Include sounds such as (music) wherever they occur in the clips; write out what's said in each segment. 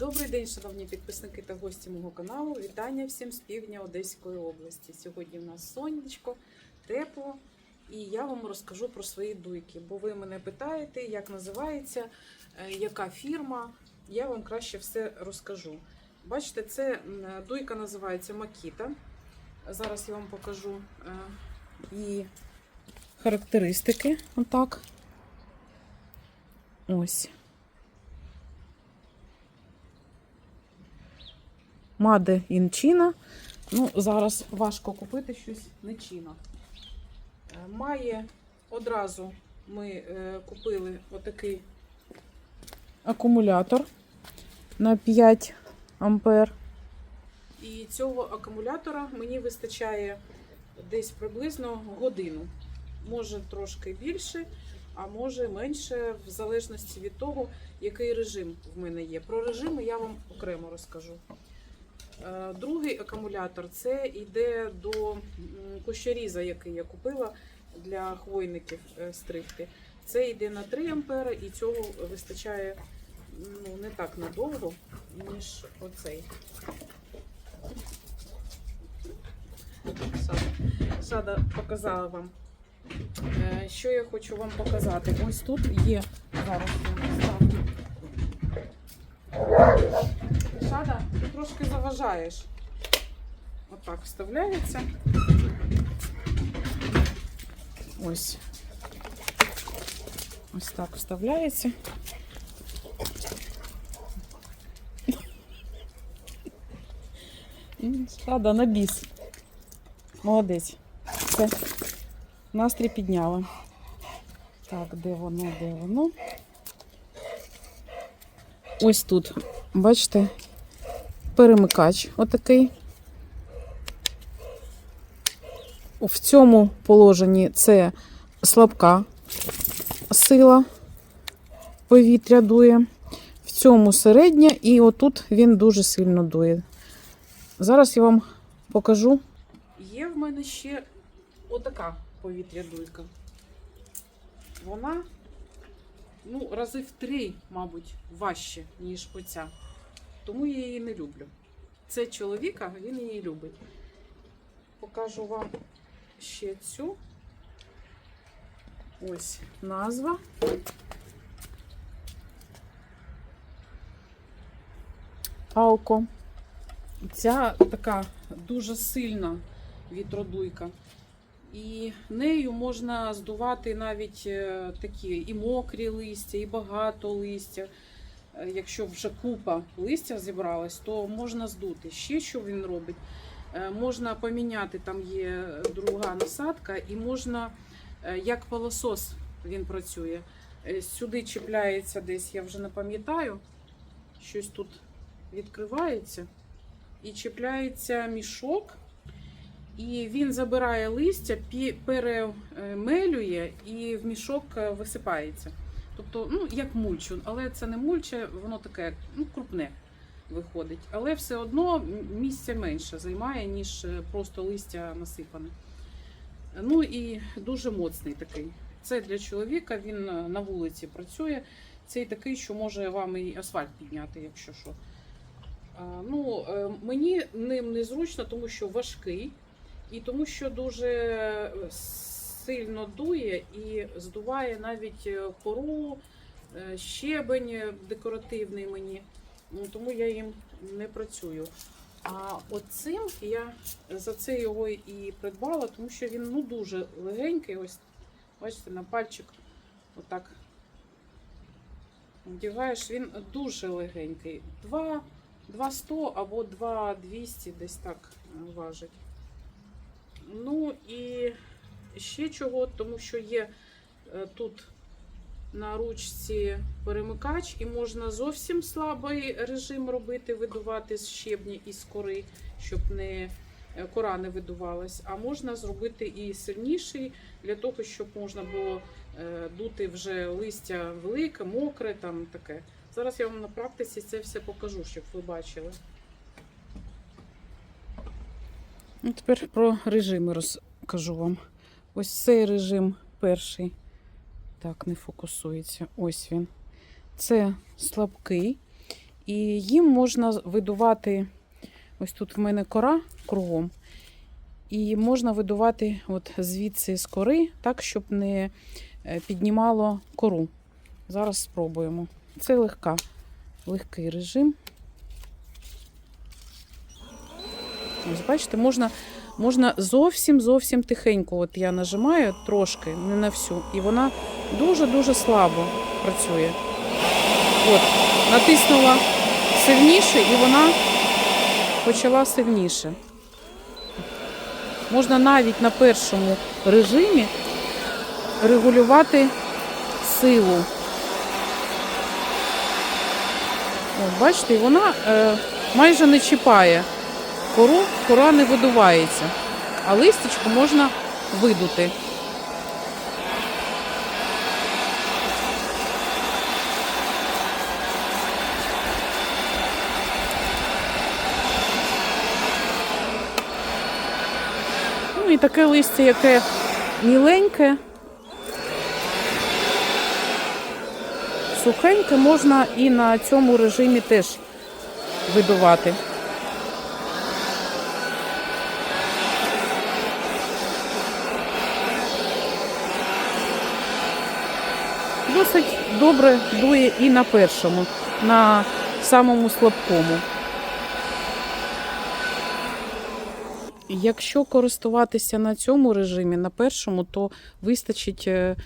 Добрий день, шановні підписники та гості мого каналу. Вітання всім з півдня Одеської області. Сьогодні в нас сонечко, тепло, і я вам розкажу про свої дуйки. Бо ви мене питаєте, як називається, е, яка фірма. Я вам краще все розкажу. Бачите, це дуйка називається Макіта. Зараз я вам покажу е, її характеристики. Отак. Ось. Маде Інчина. Ну, зараз важко купити щось не чина. Е, Має одразу ми е, купили отакий акумулятор на 5 ампер. І цього акумулятора мені вистачає десь приблизно годину. Може трошки більше, а може менше, в залежності від того, який режим в мене є. Про режими я вам окремо розкажу. Е, Другий акумулятор це йде до кущоріза, який я купила для хвойників е, стригти. Це йде на 3 ампери і цього вистачає ну, не так надовго, ніж оцей. Сада, Сада показала вам. Е, Що я хочу вам показати? Ось тут є зараз. я поставлю. Шада, ти трошки заважаєш. Отак вставляється. Ось. Ось так вставляється. М, Шада на біс. Молодець. Все. Настрій підняла. Так, де воно, де воно? Ось тут, бачите, Перемикач отакий. В цьому положенні це слабка сила повітря дує. В цьому середня, і отут він дуже сильно дує. Зараз я вам покажу. Є в мене ще отака повітря дуйка. Вона ну, рази в три, мабуть, важче, ніж оця. Тому я її не люблю. Це чоловіка, він її любить. Покажу вам ще цю. Ось назва. Алко. Ця така дуже сильна вітродуйка. І нею можна здувати навіть е, такі і мокрі листя, і багато листя. Е, Якщо вже купа листя зібралась, то можна здути. Ще що він робить? Е, Можна поміняти, там є друга насадка, і можна, е, як пилосос він працює. Сюди чіпляється десь, я вже не пам'ятаю, щось тут відкривається. І чіпляється мішок. І він забирає листя, перемелює і в мішок висипається. Тобто, ну, як мульчу, але це не мульче, воно таке ну, крупне виходить. Але все одно місця менше займає, ніж е, просто листя насипане. Ну і дуже моцний такий. Це для чоловіка, він е, на вулиці працює. Цей такий, що може вам і асфальт підняти, якщо що. Ну, е, мені ним незручно, тому що важкий. І тому що дуже сильно дує і здуває навіть е, кору, е, щебень декоративний мені. Тому я їм не працюю. А оцим я за це його і придбала, тому що він ну, дуже легенький. Ось, бачите, на пальчик отак вдягаєш, він дуже легенький. 2, 200 або 2,200 десь так е, важить. Ну і ще чого, тому що є е, тут на ручці перемикач, і можна зовсім слабий режим робити, видувати з щебня і з кори, щоб не е, кора не видувалась. А можна зробити і сильніший для того, щоб можна було е, дути вже листя велике, мокре, там таке. Зараз я вам на практиці це все покажу, щоб ви бачили. Ну, тепер про режими розкажу вам. Ось цей режим перший. Так, не фокусується. Ось він. Це слабкий. І їм можна видувати, ось тут в мене кора кругом, і можна видувати от звідси з кори, так, щоб не е, піднімало кору. Зараз спробуємо. Це легка, легкий режим. Ось бачите, можна, можна зовсім зовсім тихенько. От я нажимаю трошки, не на всю, і вона дуже-дуже слабо працює. От, натиснула сильніше, і вона почала сильніше. Можна навіть на першому режимі регулювати силу. От, бачите, вона е, майже не чіпає кору, кора не видувається, а листячку можна видути. Ну і таке листя, яке міленьке, сухеньке, можна і на цьому режимі теж видувати. Досить добре дує і на першому, на самому слабкому. Якщо користуватися на цьому режимі, на першому, то вистачить е,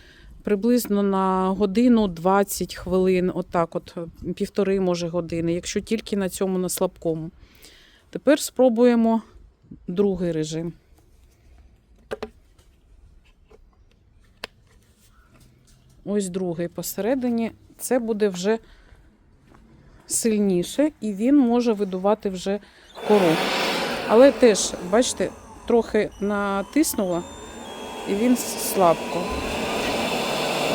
приблизно на годину 20 хвилин, отак, от е, півтори, може, години, якщо тільки на цьому на слабкому. Тепер спробуємо другий режим. Ось другий посередині. Це буде вже сильніше, і він може видувати вже кору. Але теж, бачите, трохи натиснула, і він слабко.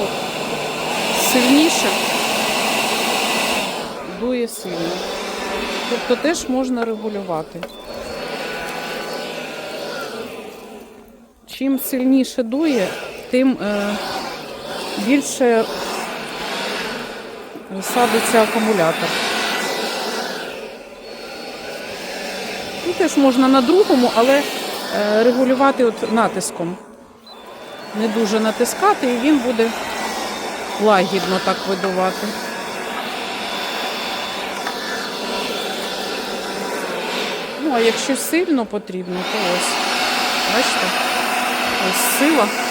От. Сильніше дує сильно. Тобто теж можна регулювати. Чим сильніше дує, тим е, більше садиться акумулятор. І теж можна на другому, але е, регулювати от натиском. Не дуже натискати, і він буде лагідно так видувати. Ну, а якщо сильно потрібно, то ось. Бачите? Ось сила.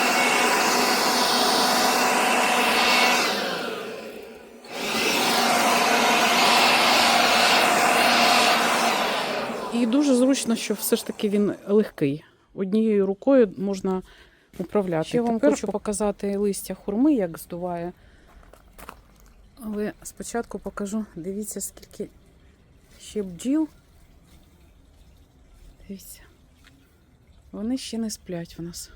І дуже зручно, що все ж таки він легкий. Однією рукою можна управляти. Ще вам Тепер хочу показати листя хурми, як здуває. Але спочатку покажу, дивіться, скільки ще бджіл. Дивіться. Вони ще не сплять у нас.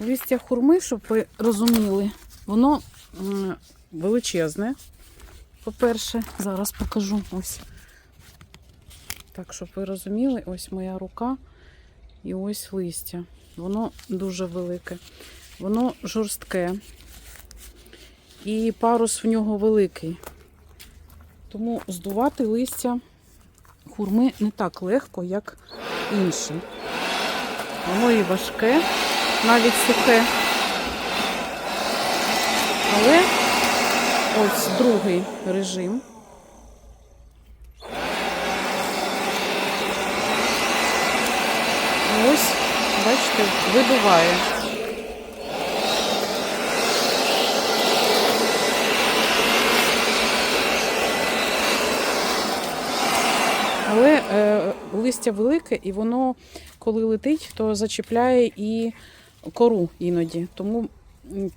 Листя хурми, щоб ви розуміли, воно величезне. По-перше, зараз покажу ось. Так, щоб ви розуміли, ось моя рука і ось листя. Воно дуже велике. Воно жорстке. І парус в нього великий. Тому здувати листя хурми не так легко, як інші. Воно і важке, навіть сухе. Але ось другий режим. Ось, бачите, видуває. Але е, листя велике, і воно, коли летить, то зачіпляє і кору іноді. Тому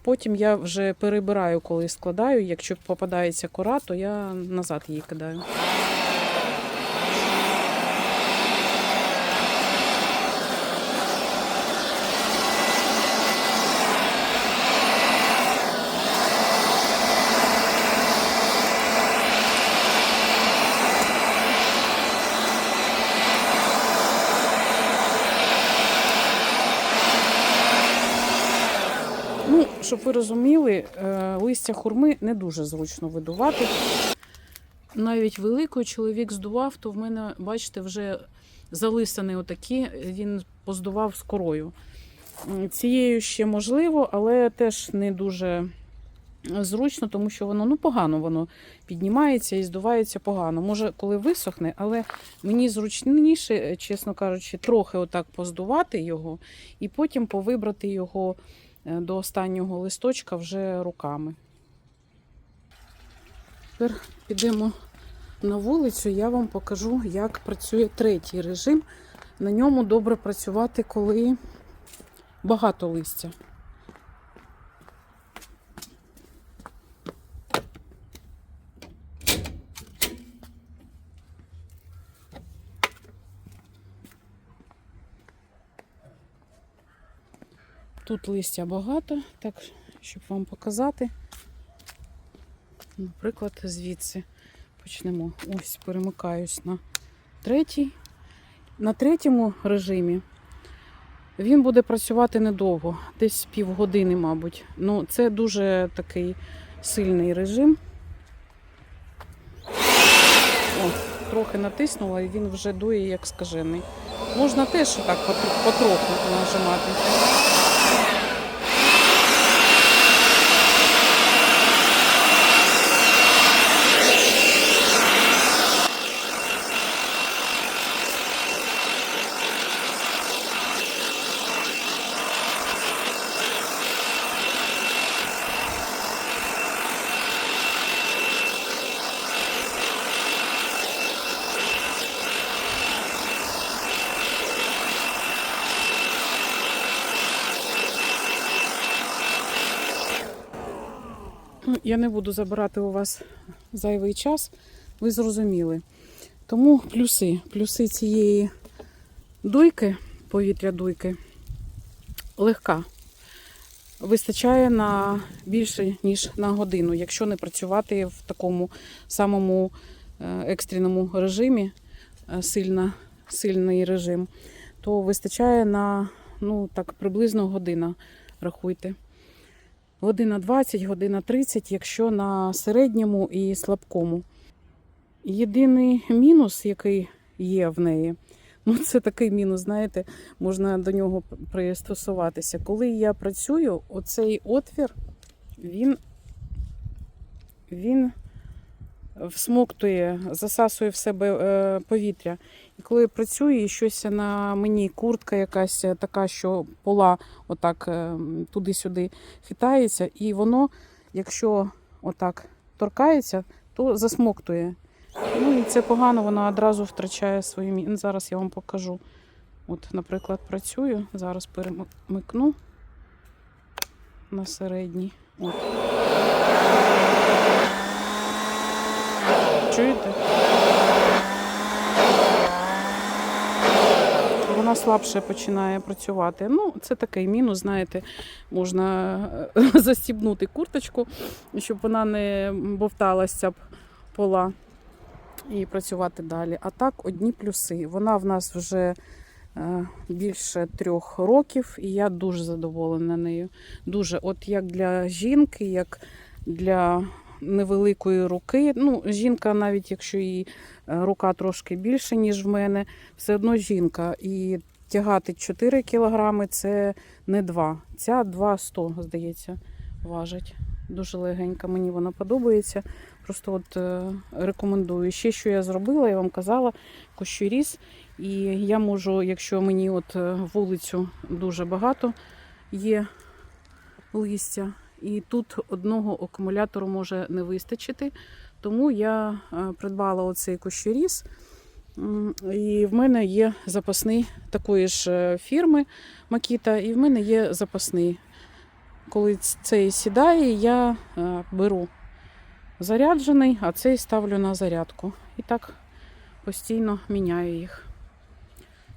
потім я вже перебираю, коли складаю. Якщо попадається кора, то я назад її кидаю. Ну, щоб ви розуміли, е, листя хурми не дуже зручно видувати. Навіть великий чоловік здував, то в мене, бачите, вже залисані отакі, він поздував з корою. Цією ще можливо, але теж не дуже зручно, тому що воно ну, погано воно піднімається і здувається погано. Може, коли висохне, але мені зручніше, чесно кажучи, трохи отак поздувати його і потім повибрати його до останнього листочка вже руками. Тепер підемо на вулицю, я вам покажу, як працює третій режим. На ньому добре працювати, коли багато листя. Тут листя багато, так, щоб вам показати. Наприклад, звідси почнемо. Ось перемикаюсь на третій. На третьому режимі він буде працювати недовго, десь півгодини, мабуть. Ну, це дуже такий сильний режим. О, трохи натиснула і він вже дує як скажений. Можна теж так потроху, нажимати. Я не буду забирати у вас зайвий час, ви зрозуміли. Тому плюси. Плюси цієї дуйки, повітря дуйки, легка. Вистачає на більше, ніж на годину, якщо не працювати в такому самому е, екстреному режимі, е, сильна, сильний режим, то вистачає на ну, так, приблизно година, рахуйте. Година 20, година 30, якщо на середньому і слабкому. Єдиний мінус, який є в неї, ну це такий мінус, знаєте, можна до нього пристосуватися. Коли я працюю, оцей отвір, він, він всмоктує, засасує в себе е, повітря. І коли я працюю, і щось на мені куртка якась така, що пола отак е, туди-сюди хитається, і воно, якщо отак торкається, то засмоктує. Ну і це погано, воно одразу втрачає свої мі- Ну, Зараз я вам покажу. От, наприклад, працюю, зараз перемикну на середній. Чуєте? Вона слабше починає працювати. Ну, це такий мінус, знаєте, можна е, (laughs) застібнути курточку, щоб вона не бовталася б пола і працювати далі. А так, одні плюси. Вона в нас вже е, більше трьох років, і я дуже задоволена нею. Дуже, от як для жінки, як для невеликої руки. Ну, жінка, навіть якщо її е, рука трошки більше, ніж в мене, все одно жінка. І тягати 4 кілограми це не 2. Ця 2,100, здається, важить. Дуже легенька, мені вона подобається. Просто от е, рекомендую. Ще що я зробила, я вам казала, кощуріс. І я можу, якщо мені от е, вулицю дуже багато є листя, і тут одного акумулятору може не вистачити. Тому я е, придбала оцей кощуріс. І в мене є запасний такої ж е, фірми Макіта, і в мене є запасний. Коли цей сідає, я е, беру заряджений, а цей ставлю на зарядку. І так постійно міняю їх.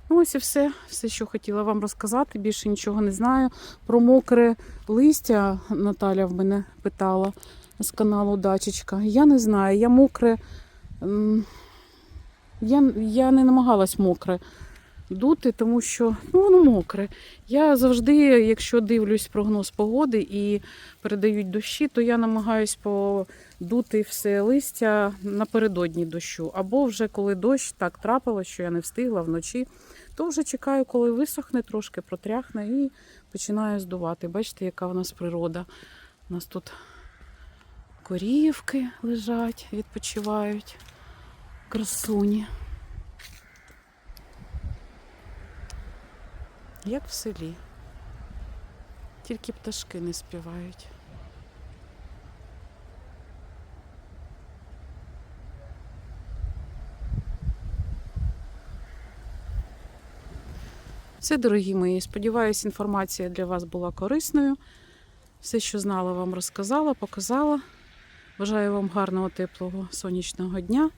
Ну, ось і все, все, що хотіла вам розказати. Більше нічого не знаю. Про мокре листя Наталя в мене питала з каналу Дачечка. Я не знаю, я мокре. Я, я не намагалась мокре дути, тому що ну, воно мокре. Я завжди, якщо дивлюсь прогноз погоди і передають дощі, то я намагаюсь подути все листя напередодні дощу. Або вже коли дощ так трапилось, що я не встигла вночі, то вже чекаю, коли висохне, трошки протряхне і починаю здувати. Бачите, яка в нас природа. У нас тут корівки лежать, відпочивають. Красуні. Як в селі. Тільки пташки не співають. Все, дорогі мої. Сподіваюсь, інформація для вас була корисною. Все, що знала, вам розказала, показала. Бажаю вам гарного, теплого сонячного дня,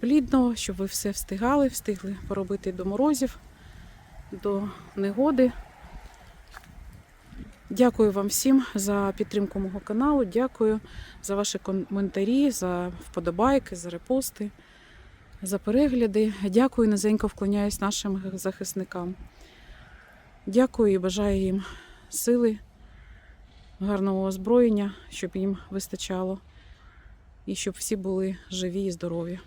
плідного, щоб ви все встигали, встигли поробити до морозів, до негоди. Дякую вам всім за підтримку мого каналу. Дякую за ваші коментарі, за вподобайки, за репости, за перегляди. Дякую, низенько вклоняюсь нашим захисникам. Дякую і бажаю їм сили, гарного озброєння, щоб їм вистачало, і щоб всі були живі і здорові.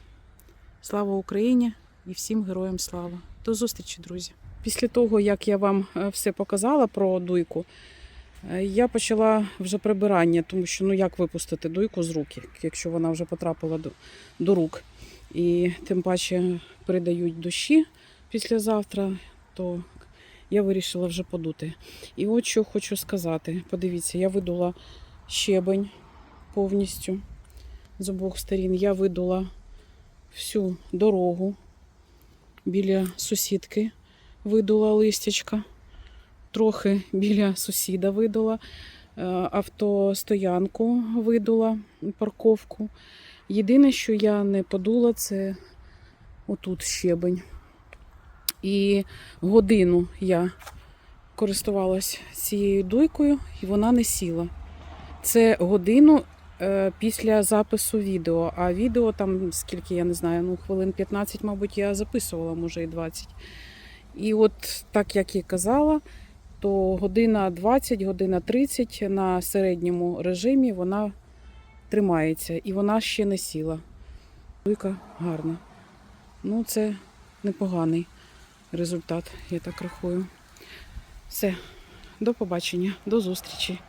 Слава Україні і всім героям слава! До зустрічі, друзі! Після того, як я вам е, все показала про дуйку, е, я почала вже прибирання, тому що ну як випустити дуйку з рук, якщо вона вже потрапила до, до рук. І тим паче передають дощі післязавтра, то я вирішила вже подути. І от що хочу сказати. Подивіться, я видула щебень повністю з обох сторін. Я видула всю дорогу біля сусідки, видула листячка, трохи біля сусіда видула, е, автостоянку видула, парковку. Єдине, що я не подула, це отут щебень. І годину я користувалась цією дуйкою, і вона не сіла. Це годину е, після запису відео. А відео там, скільки я не знаю, ну хвилин 15, мабуть, я записувала, може і 20. І от так як і казала, то година 20, година 30 на середньому режимі вона тримається і вона ще не сіла. Дуйка гарна. Ну, це непоганий результат, я так рахую. Все, до побачення, до зустрічі.